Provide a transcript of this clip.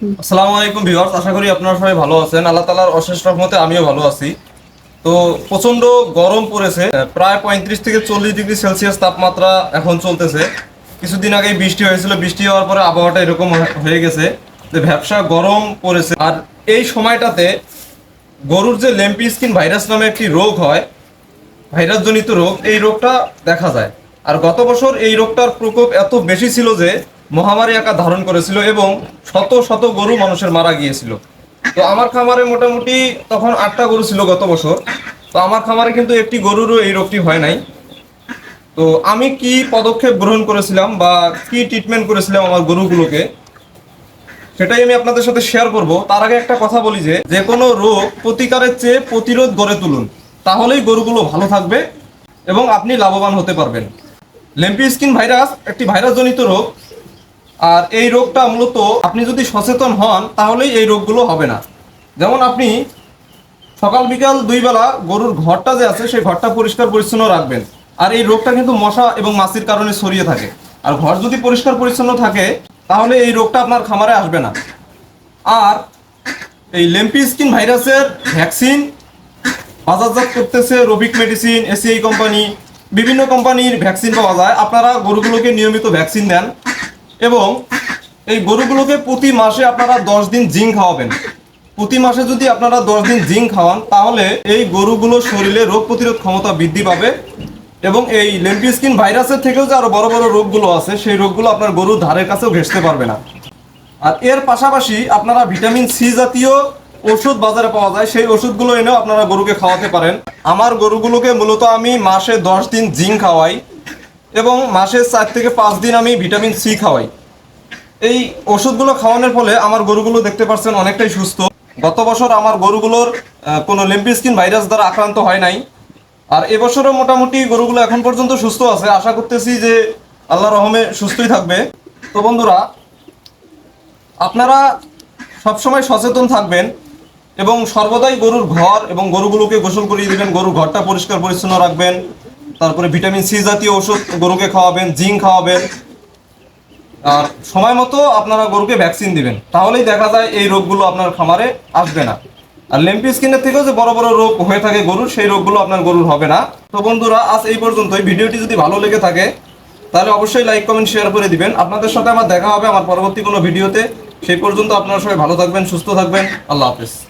আসসালামু আলাইকুম ভিউয়ার্স, আশা করি আপনারা সবাই ভালো আছেন। আল্লাহ তালার অশেষ রহমতে আমিও ভালো আছি। তো গরম পড়েছে প্রায় পঁয়ত্রিশ থেকে চল্লিশ ডিগ্রি সেলসিয়াস তাপমাত্রা এখন চলতেছে। কিছুদিন আগেই বৃষ্টি হয়েছিল, বৃষ্টি হওয়ার পরে আবহাওয়াটা এরকম হয়ে- গেছে যে ব্যবসা গরম পড়েছে। আর এই সময়টাতে গরুর যে ল্যাম্পি স্কিন ভাইরাস নামে একটি রোগ হয় ভাইরাস জনিত রোগ, এই রোগটা দেখা যায়। আর গত বছর এই রোগটার প্রকোপ এত বেশি ছিল যে মহামারী আকার ধারণ করেছিল এবং শত শত গরু মানুষের মারা গিয়েছিল। তো আমার খামারে মোটামুটি তখন আটটা গরু ছিল গত বছর। তো আমার খামারে কিন্তু একটি গরুরও এই রোগটি হয় নাই। তো আমি কি পদক্ষেপ গ্রহণ করেছিলাম বা কি ট্রিটমেন্ট করেছিলাম আমার গরুগুলোকে, সেটাই আমি আপনাদের সাথে শেয়ার করব। তার আগে একটা কথা বলি যে যে কোনো রোগ প্রতিকারের চেয়ে প্রতিরোধ গড়ে তুলুন। তাহলেই গরুগুলো ভালো থাকবে এবং আপনি লাভবান হতে পারবেন। লেম্পি স্কিন ভাইরাস একটি ভাইরাসজনিত রোগ। আর এই রোগটা মূলত আপনি যদি সচেতন হন, তাহলেই এই রোগগুলো হবে না। যেমন আপনি সকাল, বিকাল দুই বেলা গরুর ঘরটা যে আছে, সেই ঘরটা পরিষ্কার পরিচ্ছন্ন রাখবেন। আর এই রোগটা কিন্তু মশা এবং মাছির কারণে ছড়িয়ে থাকে। আর ঘর যদি পরিষ্কার পরিচ্ছন্ন থাকে, তাহলে এই রোগটা আপনার খামারে আসবে না। আর এই লেম্পি স্কিন ভাইরাসের ভ্যাকসিন বাজারজাত করতেছে রবিক মেডিসিন, এসিআই কোম্পানি, বিভিন্ন কোম্পানির ভ্যাকসিন পাওয়া যায়। আপনারা গরুগুলোকে নিয়মিত ভ্যাকসিন দেন। এবং এই গরুগুলোকে প্রতি মাসে আপনারা দশ দিন জিঙ্ক খাওয়াবেন। প্রতি মাসে যদি আপনারা দশ দিন জিঙ্ক খাওয়ান, তাহলে এই গরুগুলো শরীরে রোগ প্রতিরোধ ক্ষমতা বৃদ্ধি পাবে এবং এই লেম্পি স্কিন ভাইরাসের থেকেও যে আরও বড় বড় রোগগুলো আছে, সেই রোগগুলো আপনার গরুর ধারের কাছেও ঘেঁষতে পারবে না। আর এর পাশাপাশি আপনারা ভিটামিন সি জাতীয় ওষুধ বাজারে পাওয়া যায়, সেই ওষুধগুলো এনেও আপনারা গরুকে খাওয়াতে পারেন। আমার গরুগুলোকে মূলত আমি মাসে দশ দিন জিঙ্ক খাওয়াই। এবং মাসে চার থেকে পাঁচ দিন আমি ভিটামিন সি খাওয়াই। এই ওষুধগুলো খাওয়ানোর ফলে আমার গরুগুলো দেখতে পাচ্ছেন অনেকটাই সুস্থ। গত বছর আমার গরুগুলোর কোনো লেম্পি স্কিন ভাইরাস দ্বারা আক্রান্ত হয় নাই। আর এবছরও মোটামুটি গরুগুলো এখন পর্যন্ত সুস্থ আছে। আশা করতেছি যে আল্লাহ রহমে সুস্থই থাকবে। তো বন্ধুরা, আপনারা সবসময় সচেতন থাকবেন এবং সর্বদাই গরুর ঘর এবং গরুগুলোকে গোসল করিয়ে দেবেন, গরুর ঘরটা পরিষ্কার পরিচ্ছন্ন রাখবেন। তারপরে ভিটামিন সি জাতীয় ওষুধ গরুকে খাওয়াবেন, জিঙ্ক খাওয়াবেন। আর সময় মতো আপনারা গরুকে ভ্যাকসিন দিবেন। তাহলেই দেখা যায় এই রোগগুলো আপনার খামারে আসবে না। আর লেম্পি স্কিনের থেকেও যে বড় বড় রোগ হয়ে থাকে গরুর, সেই রোগগুলো আপনার গরুর হবে না। তো বন্ধুরা, আজ এই পর্যন্তই। ভিডিওটি যদি ভালো লেগে থাকে, তাহলে অবশ্যই লাইক কমেন্ট শেয়ার করে দিবেন। আপনাদের সাথে আমার দেখা হবে আমার পরবর্তী কোনো ভিডিওতে। সেই পর্যন্ত আপনারা সবাই ভালো থাকবেন, সুস্থ থাকবেন। আল্লাহ হাফেজ।